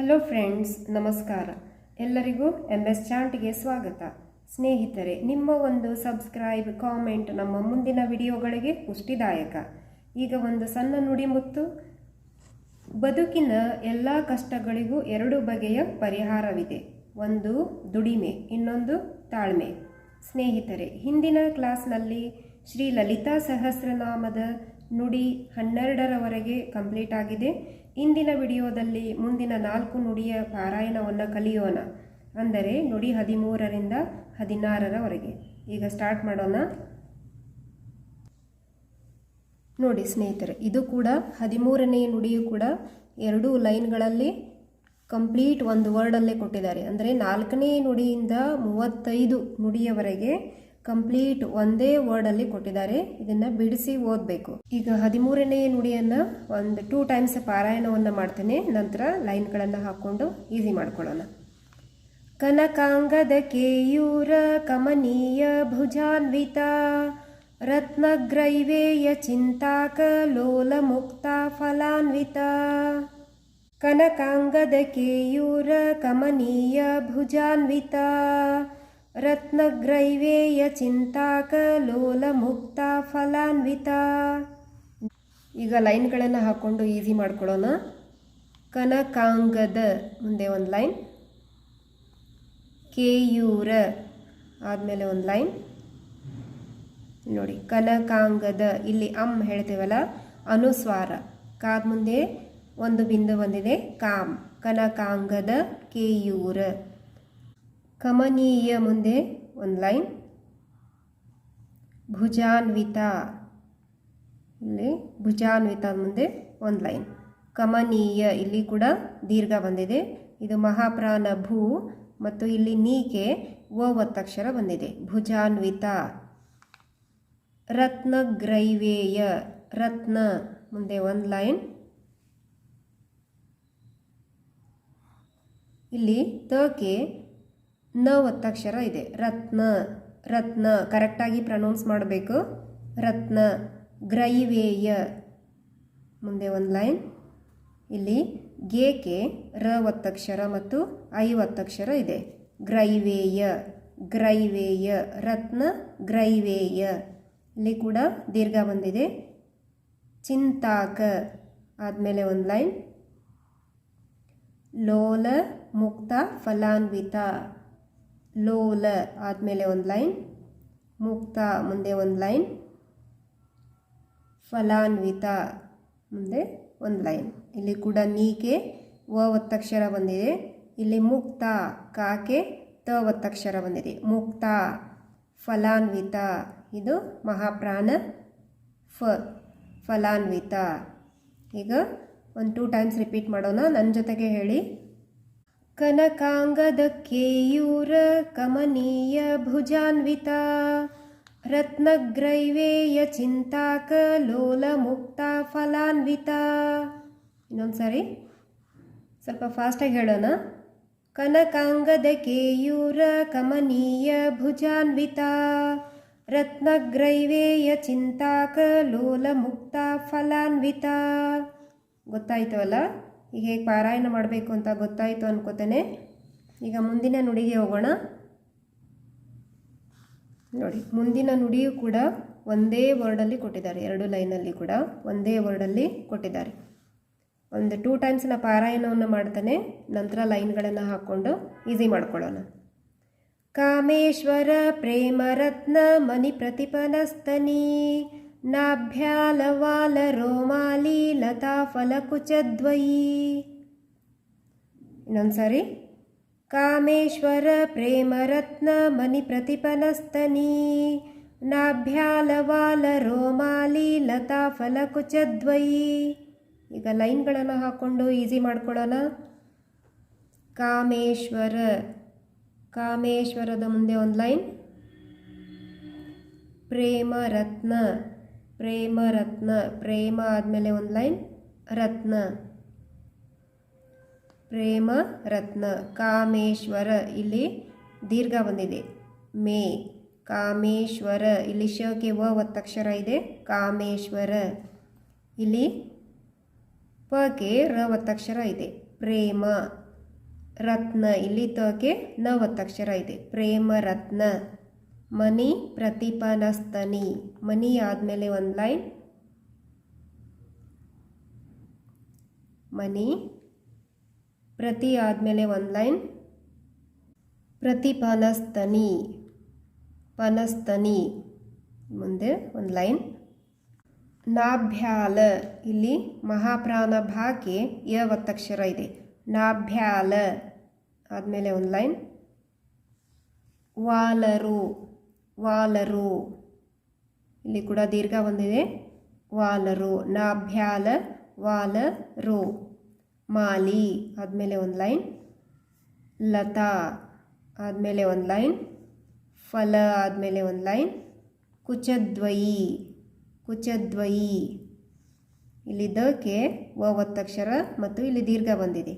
Hello friends ನಮಸ್ಕಾರ. ಎಲ್ಲರಿಗೂ M S ಚಾಂಟ್ಗೆ ಸ್ವಾಗತ. ಸ್ನೇಹಿತರೆ, ನಿಮ್ಮ ಒಂದು ಸಬ್ಸ್ಕ್ರೈಬ್ ಕಾಮೆಂಟ್ ನಮ್ಮ ಮುಂದಿನ ವಿಡಿಯೋಗಳಿಗೆ ಪುಷ್ಟಿದಾಯಕ. ಈಗ ಒಂದು ಸಣ್ಣ ನುಡಿಮುತ್ತು ಬದುಕಿನ ಎಲ್ಲ ಕಷ್ಟಗಳಿಗೂ ಎರಡು ಬಗೆಯ ಪರಿಹಾರವಿದೆ. ಒಂದು, ದುಡಿಮೆ, ಇನ್ನೊಂದು, ತಾಳ್ಮೆ. ಸ್ನೇಹಿತರೆ, ಹಿಂದಿನ ಕ್ಲಾಸ್ನಲ್ಲಿ ಶ್ರೀ ಲಲಿತಾ ಸಹಸ್ರನಾಮದ ನುಡಿ ಹನ್ನೆರಡರವರೆಗೆ ಕಂಪ್ಲೀಟ್ ಆಗಿದೆ. ಇಂದಿನ ವಿಡಿಯೋದಲ್ಲಿ ಮುಂದಿನ ನಾಲ್ಕು ನುಡಿಯ ಪಾರಾಯಣವನ್ನು ಕಲಿಯೋಣ. ಅಂದರೆ ನುಡಿ ಹದಿಮೂರರಿಂದ ಹದಿನಾರರವರೆಗೆ. ಈಗ ಸ್ಟಾರ್ಟ್ ಮಾಡೋಣ. ನೋಡಿ ಸ್ನೇಹಿತರೆ, ಇದು ಕೂಡ ಹದಿಮೂರನೇ ನುಡಿಯು ಕೂಡ ಎರಡೂ ಲೈನ್ಗಳಲ್ಲಿ ಕಂಪ್ಲೀಟ್ ಒಂದು ವರ್ಡಲ್ಲೇ ಕೊಟ್ಟಿದ್ದಾರೆ. ಅಂದರೆ ನಾಲ್ಕನೇ ನುಡಿಯಿಂದ ಮೂವತ್ತೈದು ನುಡಿಯವರೆಗೆ ಕಂಪ್ಲೀಟ್ ಒಂದೇ ವರ್ಡಲ್ಲಿ ಕೊಟ್ಟಿದ್ದಾರೆ. ಇದನ್ನು ಬಿಡಿಸಿ ಓದಬೇಕು. ಈಗ ಹದಿಮೂರನೆಯ ನುಡಿಯನ್ನು ಒಂದು ಟೂ ಟೈಮ್ಸ್ ಪಾರಾಯಣವನ್ನು ಮಾಡ್ತೇನೆ. ನಂತರ ಲೈನ್ಗಳನ್ನು ಹಾಕ್ಕೊಂಡು ಈಸಿ ಮಾಡ್ಕೊಳ್ಳೋಣ. ಕನಕಾಂಗದ ಕೇಯೂರ ಕಮನೀಯ ಭುಜಾನ್ವಿತ, ರತ್ನಗ್ರೈವೇಯ ಚಿಂತಾಕ ಲೋಲ ಮುಕ್ತ ಫಲಾನ್ವಿತ. ಕನಕಾಂಗದ ಕೇಯೂರ ಕಮನೀಯ ಭುಜಾನ್ವಿತ ರತ್ನಗ್ರೈವೇಯ ಚಿಂತಾಕ ಲೋಲ ಮುಕ್ತ ಫಲಾನ್ವಿತ. ಈಗ ಲೈನ್ಗಳನ್ನು ಹಾಕ್ಕೊಂಡು ಈಸಿ ಮಾಡ್ಕೊಳ್ಳೋಣ. ಕನಕಾಂಗದ ಮುಂದೆ ಒಂದು ಲೈನ್. ಕೇಯೂರ ಆದಮೇಲೆ ಒಂದು ಲೈನ್. ನೋಡಿ, ಕನಕಾಂಗದ, ಇಲ್ಲಿ ಅಮ್ ಹೇಳ್ತೇವಲ್ಲ, ಅನುಸ್ವಾರ. ಕಾದ ಮುಂದೆ ಒಂದು ಬಿಂದು ಬಂದಿದೆ ಕಾಮ್ ಕನಕಾಂಗದ, ಕೇಯೂರ. ಕಮನೀಯ ಮುಂದೆ ಒಂದು ಲೈನ್. ಭುಜಾನ್ವಿತ. ಇಲ್ಲಿ ಭುಜಾನ್ವಿತ ಮುಂದೆ ಒಂದು ಲೈನ್. ಕಮನೀಯ ಇಲ್ಲಿ ಕೂಡ ದೀರ್ಘ ಬಂದಿದೆ. ಇದು ಮಹಾಪ್ರಾಣ ಭೂ ಮತ್ತು ಇಲ್ಲಿ ನೀಕೆ ಓ ಒತ್ತಕ್ಷರ ಬಂದಿದೆ. ಭುಜಾನ್ವಿತ. ರತ್ನಗ್ರೈವೇಯ. ರತ್ನ ಮುಂದೆ ಒಂದು ಲೈನ್. ಇಲ್ಲಿ ತಕ್ಕೆ ನ ಒತ್ತಕ್ಷರ ಇದೆ. ರತ್ನ ರತ್ನ, ಕರೆಕ್ಟಾಗಿ ಪ್ರನೌನ್ಸ್ ಮಾಡಬೇಕು. ರತ್ನ, ಗ್ರೈವೇಯ. ಮುಂದೆ ಒಂದು ಲೈನ್. ಇಲ್ಲಿ ಗೇಕೆ, ರ ಒತ್ತಕ್ಷರ ಮತ್ತು ಐ ಒತ್ತಕ್ಷರ ಇದೆ. ಗ್ರೈವೇಯ ಗ್ರೈವೇಯ, ರತ್ನ, ಗ್ರೈವೇಯ. ಇಲ್ಲಿ ಕೂಡ ದೀರ್ಘ ಬಂದಿದೆ. ಚಿಂತಾಕ ಆದಮೇಲೆ ಒಂದು ಲೈನ್. ಲೋಲ ಮುಕ್ತ ಫಲಾನ್ವಿತ. ಲೋಲ ಆದಮೇಲೆ ಒಂದು ಲೈನ್, ಮುಕ್ತ ಮುಂದೆ ಒಂದು ಲೈನ್, ಫಲಾನ್ವಿತ ಮುಂದೆ ಒಂದು ಲೈನ್. ಇಲ್ಲಿ ಕೂಡ ನೀಕೆ, ವ ಒತ್ತಕ್ಷರ ಬಂದಿದೆ. ಇಲ್ಲಿ ಮುಕ್ತ, ಕಾಕೆ, ತ ಒತ್ತಕ್ಷರ ಬಂದಿದೆ. ಮುಕ್ತ, ಫಲಾನ್ವಿತ, ಇದು ಮಹಾಪ್ರಾಣ, ಫ, ಫಲಾನ್ವಿತ. ಈಗ ಒಂದು ಟೂ ಟೈಮ್ಸ್ ರಿಪೀಟ್ ಮಾಡೋಣ. ನನ್ನ ಜೊತೆಗೆ ಹೇಳಿ. ಕನಕಾಂಗದ ಕೇಯೂರ ಕಮನೀಯ ಭುಜಾನ್ವಿತ, ರತ್ನಗ್ರೈವೇಯ ಚಿಂತಾಕ ಲೋಲ ಮುಕ್ತ ಫಲಾನ್ವಿತ. ಇನ್ನೊಂದು ಸಾರಿ ಸ್ವಲ್ಪ ಫಾಸ್ಟಾಗಿ ಹೇಳೋಣ. ಕನಕಾಂಗದ ಕೇಯೂರ ಕಮನೀಯ ಭುಜಾನ್ವಿತ, ರತ್ನಗ್ರೈವೇಯ ಚಿಂತಾಕ ಲೋಲ ಮುಕ್ತ ಫಲಾನ್ವಿತ. ಗೊತ್ತಾಯ್ತು ಅಲ್ಲ? ಈಗ ಹೇಗೆ ಪಾರಾಯಣ ಮಾಡಬೇಕು ಅಂತ ಗೊತ್ತಾಯಿತು ಅನ್ಕೋತೇನೆ. ಈಗ ಮುಂದಿನ ನುಡಿಗೆ ಹೋಗೋಣ. ನೋಡಿ, ಮುಂದಿನ ನುಡಿಯು ಕೂಡ ಒಂದೇ ವರ್ಡಲ್ಲಿ ಕೊಟ್ಟಿದ್ದಾರೆ. ಎರಡು ಲೈನಲ್ಲಿ ಕೂಡ ಒಂದೇ ವರ್ಡಲ್ಲಿ ಕೊಟ್ಟಿದ್ದಾರೆ. ಒಂದು ಟೂ ಟೈಮ್ಸ್ ಪಾರಾಯಣವನ್ನು ಮಾಡ್ತಾನೆ, ನಂತರ ಲೈನ್ಗಳನ್ನು ಹಾಕ್ಕೊಂಡು ಈಸಿ ಮಾಡ್ಕೊಳ್ಳೋಣ. ಕಾಮೇಶ್ವರ ಪ್ರೇಮ ರತ್ನ ಮನಿ ಪ್ರತಿಪನಸ್ತನಿ ನಾಭ್ಯಾಲವಾಲ ರೋಮಾಲಿ ಲತಾ ಫಲಕುಚದ್ವಯಿ. ಇನ್ನೊಂದು ಸಾರಿ ಕಾಮೇಶ್ವರ ಪ್ರೇಮರತ್ನ ಮನಿ ಪ್ರತಿಪನಸ್ತನಿ ನಾಭ್ಯಾಲವಾಲ ರೋಮಾಲಿ ಲತಾ ಫಲಕುಚದ್ವಯಿ. ಈಗ ಲೈನ್ಗಳನ್ನು ಹಾಕ್ಕೊಂಡು ಈಸಿ ಮಾಡ್ಕೊಳ್ಳೋಣ. ಕಾಮೇಶ್ವರ, ಕಾಮೇಶ್ವರದ ಮುಂದೆ ಒಂದು ಲೈನ್. ಪ್ರೇಮ ರತ್ನ ಪ್ರೇಮ ರತ್ನ, ಪ್ರೇಮ ಆದಮೇಲೆ ಒಂದು ಲೈನ್, ರತ್ನ. ಪ್ರೇಮ ರತ್ನ, ಕಾಮೇಶ್ವರ, ಇಲ್ಲಿ ದೀರ್ಘ ಬಂದಿದೆ. ಮೇ, ಕಾಮೇಶ್ವರ, ಇಲ್ಲಿ ಶಕ್ಕೆ ವ ಒತ್ತಕ್ಷರ ಇದೆ. ಕಾಮೇಶ್ವರ, ಇಲ್ಲಿ ಪಗೆ ರ ಒತ್ತಕ್ಷರ ಇದೆ. ಪ್ರೇಮ ರತ್ನ, ಇಲ್ಲಿ ತೋಕೆ ನ ಒತ್ತಕ್ಷರ ಇದೆ. ಪ್ರೇಮ ರತ್ನ. ಮನಿ ಪ್ರತಿಪನಸ್ತನಿ ಮನಿ ಆದಮೇಲೆ ಒಂದು ಲೈನ್. ಮನಿ ಪ್ರತಿ ಆದಮೇಲೆ ಒಂದು ಲೈನ್. ಪ್ರತಿಪನಸ್ತನಿ ಪನಸ್ತನಿ ಮುಂದೆ ಒಂದು ಲೈನ್. ನಾಭ್ಯಾಲ. ಇಲ್ಲಿ ಮಹಾಪ್ರಾಣ ಭಾಗೆ ಯ ಒತ್ತಕ್ಷರ ಇದೆ. ನಾಭ್ಯಾಲ. ಆದಮೇಲೆ ಒಂದು ಲೈನ್. ವಾಲರು. ವಾಲರು. ಇಲ್ಲಿ ಕೂಡ ದೀರ್ಘ ಬಂದಿದೆ. ವಾಲರು. ನಾಭ್ಯಾಲ ವಾಲರು. ಮಾಲಿ ಆದಮೇಲೆ ಒಂದು ಲೈನ್. ಲತಾ ಆದಮೇಲೆ ಒಂದು ಲೈನ್. ಫಲ ಆದಮೇಲೆ ಒಂದು ಲೈನ್. ಕುಚದ್ವಯಿ. ಕುಚದ್ವಯಿ. ಇಲ್ಲಿ ದಕ್ಕೆ ವ ಒತ್ತಕ್ಷರ ಮತ್ತು ಇಲ್ಲಿ ದೀರ್ಘ ಬಂದಿದೆ.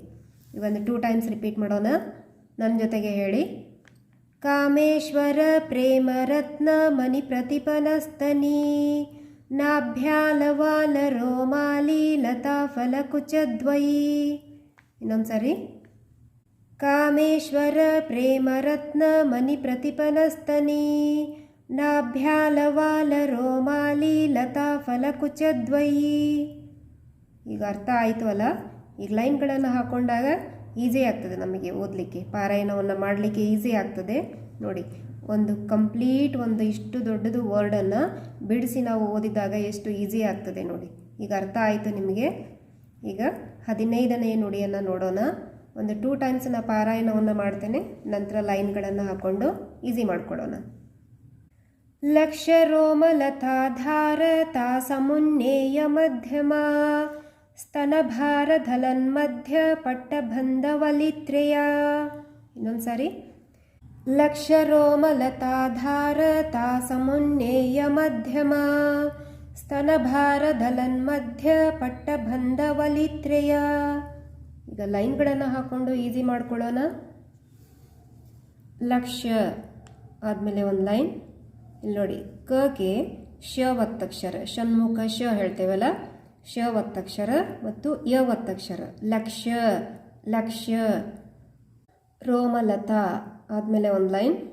ಇವೊಂದು ಟೂ ಟೈಮ್ಸ್ ರಿಪೀಟ್ ಮಾಡೋಣ. ನನ್ನ ಜೊತೆಗೆ ಹೇಳಿ. ಕಾಮೇಶ್ವರ ಪ್ರೇಮರತ್ನ ಮಣಿ ಪ್ರತಿಪನಸ್ತನಿ ನಾಭ್ಯಾಲವಾಲ ರೋಮಾಲಿ ಲತಾ ಫಲಕುಚದ್ವಯಿ ಇನ್ನೊಂದು ಸಾರಿ. ಕಾಮೇಶ್ವರ ಪ್ರೇಮರತ್ನ ಮಣಿ ಪ್ರತಿಪನಸ್ತನಿ ನಾಭ್ಯಾಲವಾಲ ರೋಮಾಲಿ ಲತಾ ಫಲಕುಚದ್ವಯಿ ಈಗ ಅರ್ಥ ಆಯಿತು ಅಲ್ಲ? ಈಗ ಲೈನ್ಗಳನ್ನು ಹಾಕೊಂಡಾಗ ಈಸಿ ಆಗ್ತದೆ ನಮಗೆ ಓದಲಿಕ್ಕೆ. ಪಾರಾಯಣವನ್ನು ಮಾಡಲಿಕ್ಕೆ ಈಸಿ ಆಗ್ತದೆ. ನೋಡಿ, ಒಂದು ಕಂಪ್ಲೀಟ್ ಒಂದು ಇಷ್ಟು ದೊಡ್ಡದು ವರ್ಡನ್ನು ಬಿಡಿಸಿ ನಾವು ಓದಿದಾಗ ಎಷ್ಟು ಈಸಿ ಆಗ್ತದೆ ನೋಡಿ. ಈಗ ಅರ್ಥ ಆಯಿತು ನಿಮಗೆ? ಈಗ ಹದಿನೈದನೇ ನುಡಿಯನ್ನು ನೋಡೋಣ. ಒಂದು ಟೂ ಟೈಮ್ಸ್ ನಾನು ಪಾರಾಯಣವನ್ನು ಮಾಡ್ತೇನೆ, ನಂತರ ಲೈನ್ಗಳನ್ನು ಹಾಕ್ಕೊಂಡು ಈಸಿ ಮಾಡಿಕೊಡೋಣ ಲಕ್ಷ ರೋಮಲತಾ ಧಾರತಾ ಸಮುನ್ನೇಯ ಮಧ್ಯಮ ಸ್ತನಭಾರಧಲನ್ಮಧ್ಯ ಪಟ್ಟಬಂಧವಲಿತ್ರಯ. ಇನ್ನೊಂದು ಸಾರಿ. ಲಕ್ಷ ರೋಮಲತಾಧಾರ ತಾ ಸಮುನ್ನೇಯ ಮಧ್ಯಮ. ಸ್ತನಭಾರಧಲನ್ಮಧ್ಯ ಪಟ್ಟಬಂಧವಲಿತ್ರಯ. ಈಗ ಲೈನ್ಗಳನ್ನು ಹಾಕ್ಕೊಂಡು ಈಸಿ ಮಾಡ್ಕೊಳ್ಳೋಣ. ಲಕ್ಷ ಆದಮೇಲೆ ಒಂದು ಲೈನ್. ಇಲ್ಲಿ ನೋಡಿ ಕಗೆ ಶ ಒತ್ತಕ್ಷರ ಷಣ್ಮುಖ ಶ ಹೇಳ್ತೇವಲ್ಲ? ಶ ಒತ್ತಕ್ಷರ ಮತ್ತು ಯ ಒತ್ತಕ್ಷರ ಲಕ್ಷ್ಯ ಲಕ್ಷ್ಯ ರೋಮಲತಾ ಆದಮೇಲೆ ಒಂದು ಲೈನ್.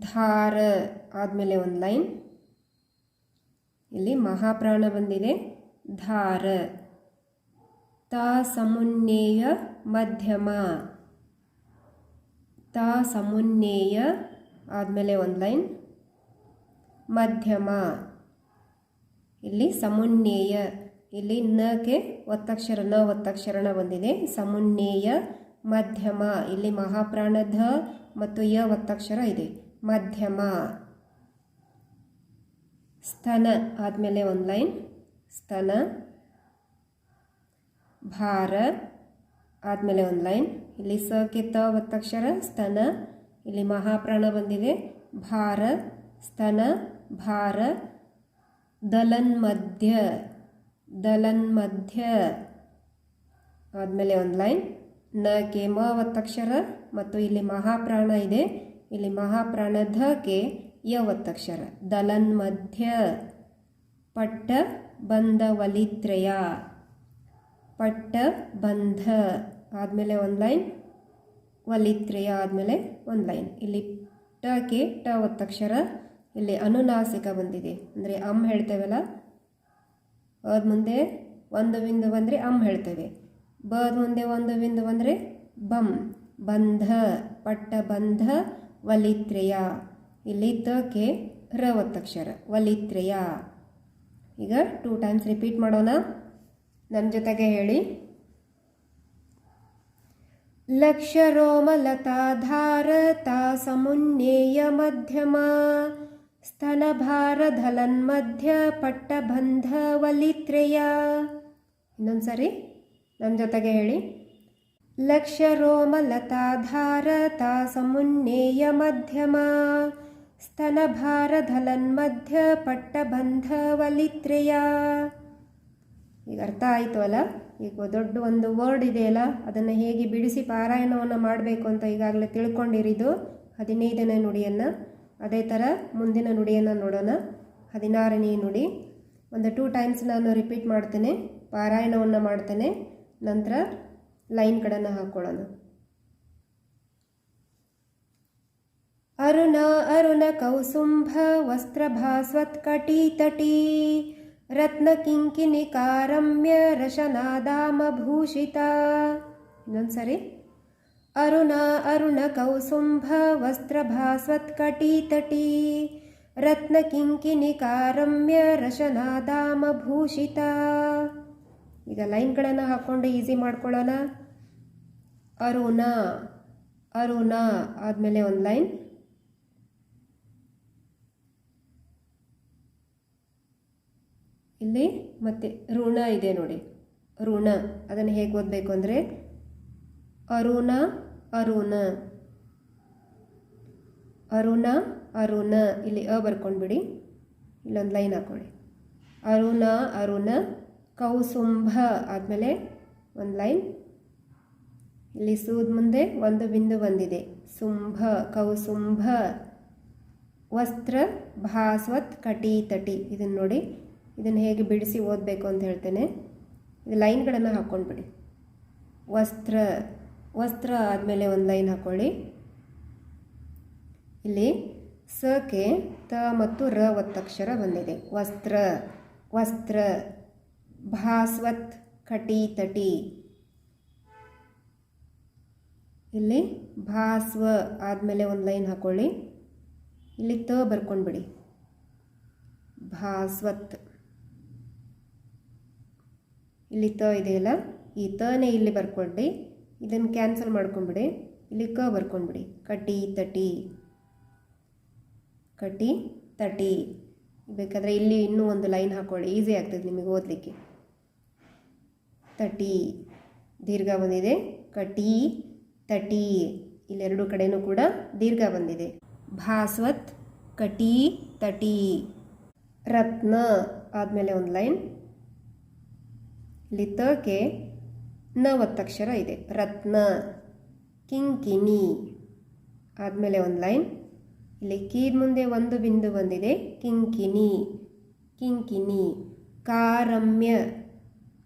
ಧಾರ ಆದಮೇಲೆ ಒಂದು ಲೈನ್. ಇಲ್ಲಿ ಮಹಾಪ್ರಾಣ ಬಂದಿದೆ. ಧಾರ. ತ ಸಮುನ್ನೇಯ ಮಧ್ಯಮ. ತ ಸಮುನ್ನೇಯ ಆದಮೇಲೆ ಒಂದು ಲೈನ್. ಮಧ್ಯಮ. ಇಲ್ಲಿ ಸಮುನ್ನೇಯ. ಇಲ್ಲಿ ನಗೆ ಒತ್ತಕ್ಷರ, ನ ಒತ್ತಕ್ಷರಣ ಬಂದಿದೆ. ಸಮುನ್ನೇಯ, ಮಧ್ಯಮ. ಇಲ್ಲಿ ಮಹಾಪ್ರಾಣ ಧ ಮತ್ತು ಯ ಒತ್ತಕ್ಷರ ಇದೆ. ಮಧ್ಯಮ. ಸ್ತನ ಆದಮೇಲೆ ಒಂದು ಲೈನ್. ಸ್ತನ. ಭಾರ ಆದಮೇಲೆ ಒಂದು ಲೈನ್. ಇಲ್ಲಿ ಸ ತ ಒತ್ತಕ್ಷರ, ಸ್ತನ. ಇಲ್ಲಿ ಮಹಾಪ್ರಾಣ ಬಂದಿದೆ. ಭಾರ, ಸ್ತನ. ಭಾರ, ದಲನ್ಮಧ್ಯ ದಲನ್ಮಧ್ಯ. ಆದಮೇಲೆ ಒಂದು ಲೈನ್. ನ, ಕೆ, ಮ ಒತ್ತಕ್ಷರ ಮತ್ತು ಇಲ್ಲಿ ಮಹಾಪ್ರಾಣ ಇದೆ. ಇಲ್ಲಿ ಮಹಾಪ್ರಾಣ ಧ ಕೆ, ಯ ಒತ್ತಕ್ಷರ ದಲನ್ಮಧ್ಯ. ಪಟ್ಟ ಬಂಧ ವಲಿತ್ರಯ. ಪಟ್ಟ, ಬಂಧ. ಆದಮೇಲೆ ಒಂದು ಲೈನ್. ವಲಿತ್ರಯ ಆದಮೇಲೆ ಒಂದು ಲೈನ್. ಇಲ್ಲಿ ಟ, ಕೆ, ಟ ಒತ್ತಕ್ಷರ ಇಲ್ಲಿ ಅನುನಾಸಿಕ ಬಂದಿದೆ. ಅಂದರೆ ಅಮ್ ಹೇಳ್ತೇವಲ್ಲ? ಅದ ಮುಂದೆ ಒಂದು ಬಿಂದು ಬಂದರೆ ಅಮ್ ಹೇಳ್ತೇವೆ. ಬದ ಮುಂದೆ ಒಂದು ಬಿಂದು ಬಂದರೆ ಬಮ್. ಬಂಧ, ಪಟ್ಟ ಬಂಧ, ವಲಿತ್ರಯ. ಇಲ್ಲಿ ತಕ್ಕೆ ರ ಒತ್ತಕ್ಷರ. ವಲಿತ್ರಯ. ಈಗ ಟೂ ಟೈಮ್ಸ್ ರಿಪೀಟ್ ಮಾಡೋಣ. ನನ್ನ ಜೊತೆಗೆ ಹೇಳಿ. ಲಕ್ಷರೋಮಲತಾಧಾರತಾ ಸಮುನ್ನೇಯ ಮಧ್ಯಮ. ಸ್ತನಭಾರಧಲನ್ಮಧ್ಯ ಪಟ್ಟಬಂಧ ವಲಿತ್ರೆಯ ಇನ್ನೊಂದು ಸರಿ ನನ್ನ ಜೊತೆಗೆ ಹೇಳಿ. ಲಕ್ಷರೋಮಲತಾಧಾರತಾ ಸಮುನ್ನೇಯ ಮಧ್ಯಮ. ಸ್ತನಭಾರಧಲನ್ಮಧ್ಯ ಪಟ್ಟಬಂಧ ವಲಿತ್ರೆಯ ಈಗ ಅರ್ಥ ಆಯಿತು ಅಲ್ಲ? ಈಗ ದೊಡ್ಡ ಒಂದು ವರ್ಡ್ ಇದೆಯಲ್ಲ ಅದನ್ನು ಹೇಗೆ ಬಿಡಿಸಿ ಪಾರಾಯಣವನ್ನು ಮಾಡಬೇಕು ಅಂತ ಈಗಾಗಲೇ ತಿಳ್ಕೊಂಡಿರಿದು. ಹದಿನೈದನೇ ನುಡಿಯನ್ನು. ಅದೇ ಥರ ಮುಂದಿನ ನುಡಿಯನ್ನು ನೋಡೋಣ. ಹದಿನಾರನೇ ನುಡಿ. ಒಂದು ಟೂ ಟೈಮ್ಸ್ ನಾನು ರಿಪೀಟ್ ಮಾಡ್ತೇನೆ. ಪಾರಾಯಣವನ್ನು ಮಾಡ್ತೇನೆ. ನಂತರ ಲೈನ್ ಲೈನ್ಗಳನ್ನು ಹಾಕ್ಕೊಳ್ಳೋಣ ಅರುಣ ಅರುಣ ಕೌಸುಂಭ ವಸ್ತ್ರಭಾಸ್ವತ್ಕಟೀತಟೀ ರಶನಾದಾಮ ರಶನಾದಾಮಭೂಷಿತ ಇನ್ನೊಂದ್ಸರಿ. ಅರುಣ ಅರುಣ ಕೌಸುಂಭ ವಸ್ತ್ರಭಾಸ್ವತ್ಕಟೀತಟೀ ರತ್ನಕಿಂಕಿನಿಕಾರಮ್ಯ ರಶನಾದಾಮಭೂಷಿತ ಈಗ ಲೈನ್ಗಳನ್ನು ಹಾಕ್ಕೊಂಡು ಈಸಿ ಮಾಡ್ಕೊಳ್ಳೋಣ. ಅರುಣ ಅರುಣ ಆದಮೇಲೆ ಒಂದು ಲೈನ್. ಇಲ್ಲಿ ಮತ್ತೆ ಋಣ ಇದೆ ನೋಡಿ. ಋಣ, ಅದನ್ನು ಹೇಗೆ ಓದಬೇಕು ಅಂದರೆ? ಅರುಣ ಅರುಣ. ಅರುಣ ಅರುಣ. ಇಲ್ಲಿ ಅ ಬರ್ಕೊಂಡ್ಬಿಡಿ ಇಲ್ಲೊಂದು ಲೈನ್ ಹಾಕೊಳ್ಳಿ. ಅರುಣ ಅರುಣ, ಕೌಸುಂಭ ಆದಮೇಲೆ ಒಂದು ಲೈನ್. ಇಲ್ಲಿ ಸೂದ್ ಮುಂದೆ ಒಂದು ಬಿಂದು ಬಂದಿದೆ. ಸುಂಭ, ಕೌಸುಂಭ, ವಸ್ತ್ರ, ಭಾಸ್ವತ್ ಕಟಿ ತಟಿ ಇದನ್ನು ನೋಡಿ. ಇದನ್ನು ಹೇಗೆ ಬಿಡಿಸಿ ಓದಬೇಕು ಅಂತ ಹೇಳ್ತೇನೆ. ಇದು ಲೈನ್ಗಳನ್ನು ಹಾಕ್ಕೊಂಡ್ಬಿಡಿ ವಸ್ತ್ರ ವಸ್ತ್ರ ಆದಮೇಲೆ ಒಂದು ಲೈನ್ ಹಾಕ್ಕೊಳ್ಳಿ ಇಲ್ಲಿ ಸಕ್ಕೆ ತ ಮತ್ತು ರ ಒತ್ತಕ್ಷರ ಬಂದಿದೆ. ವಸ್ತ್ರ ವಸ್ತ್ರ, ಭಾಸ್ವತ್, ಕಟಿ, ತಟಿ. ಇಲ್ಲಿ ಭಾಸ್ವ ಆದಮೇಲೆ ಒಂದು ಲೈನ್ ಹಾಕ್ಕೊಳ್ಳಿ ಇಲ್ಲಿ ತ ಬರ್ಕೊಂಡ್ಬಿಡಿ ಭಾಸ್ವತ್. ಇಲ್ಲಿ ತ ಇದೆಯಲ್ಲ? ಈ ತನೇ ಇಲ್ಲಿ ಬರ್ಕೊಳ್ರಿ ಇದನ್ನು ಕ್ಯಾನ್ಸಲ್ ಮಾಡ್ಕೊಂಬಿಡಿ ಇಲ್ಲಿ ಕ ಬರ್ಕೊಂಡ್ಬಿಡಿ. ಕಟಿ, ತಟಿ. ಕಟಿ, ತಟಿ. ಬೇಕಾದರೆ ಇಲ್ಲಿ ಇನ್ನೂ ಒಂದು ಲೈನ್ ಹಾಕ್ಕೊಳ್ಳಿ ಈಸಿ ಆಗ್ತದೆ ನಿಮಗೆ ಓದಲಿಕ್ಕೆ. ತಟಿ. ದೀರ್ಘ ಬಂದಿದೆ. ಕಟಿ, ತಟಿ. ಇಲ್ಲೆರಡು ಕಡೆಯೂ ಕೂಡ ದೀರ್ಘ ಬಂದಿದೆ. ಭಾಸ್ವತ್, ಕಟಿ, ತಟಿ. ರತ್ನ ಆದಮೇಲೆ ಒಂದು ಲೈನ್ ಇಲ್ಲಿ ತಕ್ಕೆ ನ ಒತ್ತಕ್ಷರ ಇದೆ. ರತ್ನ ಕಿಂಕಿನಿ ಆದಮೇಲೆ ಒಂದು ಲೈನ್. ಇಲ್ಲಿ ಕೀರ್ ಮುಂದೆ ಒಂದು ಬಿಂದು ಬಂದಿದೆ. ಕಿಂಕಿನಿ ಕಿಂಕಿನಿ ಕಾರಮ್ಯ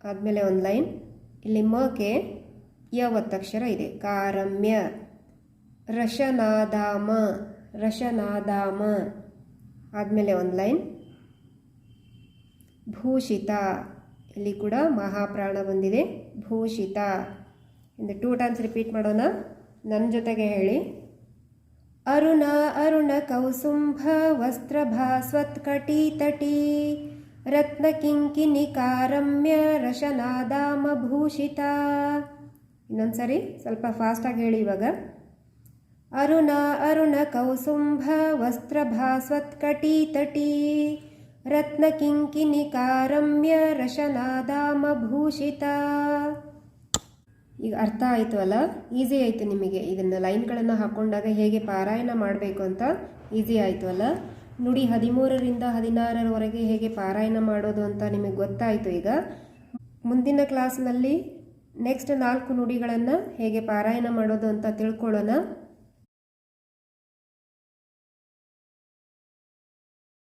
ಆದಮೇಲೆ ಒಂದು ಲೈನ್. ಇಲ್ಲಿ ಮಕ್ಕೆ ಯ ಒತ್ತಕ್ಷರ ಇದೆ. ಕಾರಮ್ಯ, ರಶನಾದಾಮ ರಶನಾದಾಮ ಆದಮೇಲೆ ಒಂದು ಲೈನ್. ಭೂಷಿತ, ಇಲ್ಲಿ ಕೂಡ ಮಹಾಪ್ರಾಣ ಬಂದಿದೆ. ಭೂಷಿತ. ಇಂದು ಟೂ ಟೈಮ್ಸ್ ರಿಪೀಟ್ ಮಾಡೋಣ. ನನ್ನ ಜೊತೆಗೆ ಹೇಳಿ. ಅರುಣ ಅರುಣ ಕೌಸುಂಭ ವಸ್ತ್ರಭಾಸ್ವತ್ಕಟಿ ತಟಿ, ರತ್ನ ಕಿಂಕಿನಿ ಕಾರಮ್ಯ ರಶನಾದಾಮ ಭೂಷಿತ. ಇನ್ನೊಂದ್ಸರಿ ಸ್ವಲ್ಪ ಫಾಸ್ಟಾಗಿ ಹೇಳಿ ಇವಾಗ. ಅರುಣ ಅರುಣ ಕೌಸುಂಭ ವಸ್ತ್ರಭಾಸ್ವತ್ಕಟಿ ತಟಿ ರತ್ನ ಕಿಂಕಿನಿ ಕಾರಮ್ಯ ರಶನಾದಾಮ ಭೂಷಿತ ಈಗ ಅರ್ಥ ಆಯಿತು ಅಲ್ಲ? ಈಸಿ ಆಯಿತು ನಿಮಗೆ ಇದನ್ನು ಲೈನ್ಗಳನ್ನು ಹಾಕ್ಕೊಂಡಾಗ ಹೇಗೆ ಪಾರಾಯಣ ಮಾಡಬೇಕು ಅಂತ? ಈಸಿ ಆಯಿತು ಅಲ್ಲ? ನುಡಿ ಹದಿಮೂರರಿಂದ ಹದಿನಾರರವರೆಗೆ ಹೇಗೆ ಪಾರಾಯಣ ಮಾಡೋದು ಅಂತ ನಿಮಗೆ ಗೊತ್ತಾಯಿತು ಈಗ? ಮುಂದಿನ ಕ್ಲಾಸ್ನಲ್ಲಿ ನೆಕ್ಸ್ಟ್ ನಾಲ್ಕು ನುಡಿಗಳನ್ನು ಹೇಗೆ ಪಾರಾಯಣ ಮಾಡೋದು ಅಂತ ತಿಳ್ಕೊಳ್ಳೋಣ.